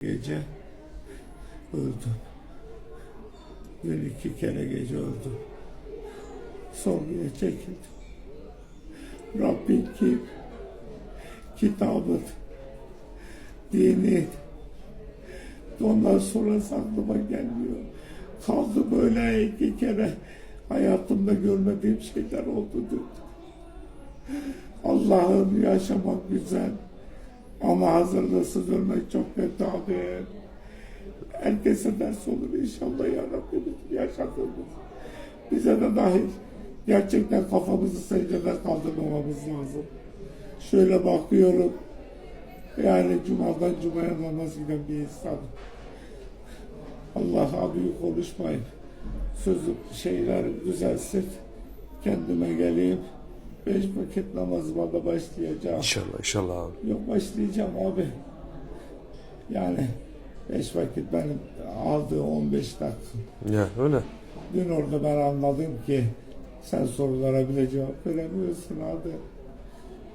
Gece öldüm. Bir iki kere gece öldüm. Sorguya çekildim. Rabbin kim? Kitabın, dinin. Ondan sonra aklıma gelmiyor. Kaldı böyle iki kere hayatımda görmediğim şeyler oldu dün. Allah'ım yaşamak güzel. Ama hazırlıksız ölmek çok kötü abi. Herkese ders olur inşallah ya Rabbim yaşadığımız. Bize de dahil. Gerçekten kafamızı secdeden kaldırmamamız lazım. Şöyle bakıyorum. Yani cumadan cumaya namaz giden bir insan. Allah büyük konuşmayın. Sözü şeyler düzelsin. Kendime geleyim. Beş vakit namazıma da başlayacağım. İnşallah inşallah abi. Yok başlayacağım abi. Yani beş vakit benim aldığı 15 dakika. Ya öyle. Dün orada ben anladım ki sen sorulara bile cevap veremiyorsun abi.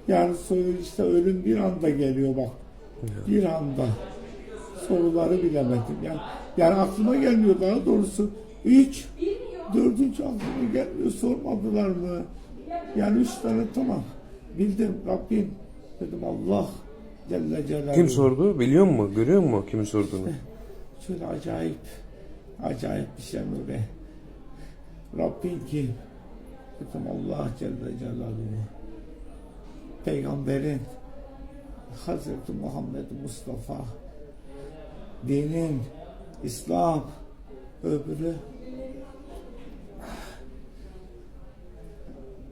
Yani soru işte ölüm bir anda geliyor bak. Bir anda. Soruları bilemedim. Yani, yani aklıma gelmiyor daha doğrusu. Üç, dördüncü aklıma gelmiyor. Sormadılar mı? Yani üç tane tamam. Bildim Rabbim. Dedim Allah Celle Celaluhu. Kim sordu? Biliyor musun? Görüyor musun kimin sorduğunu? Şöyle acayip, acayip bir şey böyle. Rabbin kim? Dedim Allah Celle Celaluhu. Peygamberin, Hazreti Muhammed Mustafa, dinin, İslam, öbürü.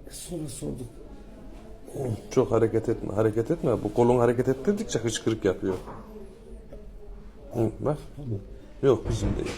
Sonra sorduk. Çok hareket etme, hareket etme. Bu kolun hareket ettirdikçe hıçkırık yapıyor. Hı, bak. Yok bizim değil.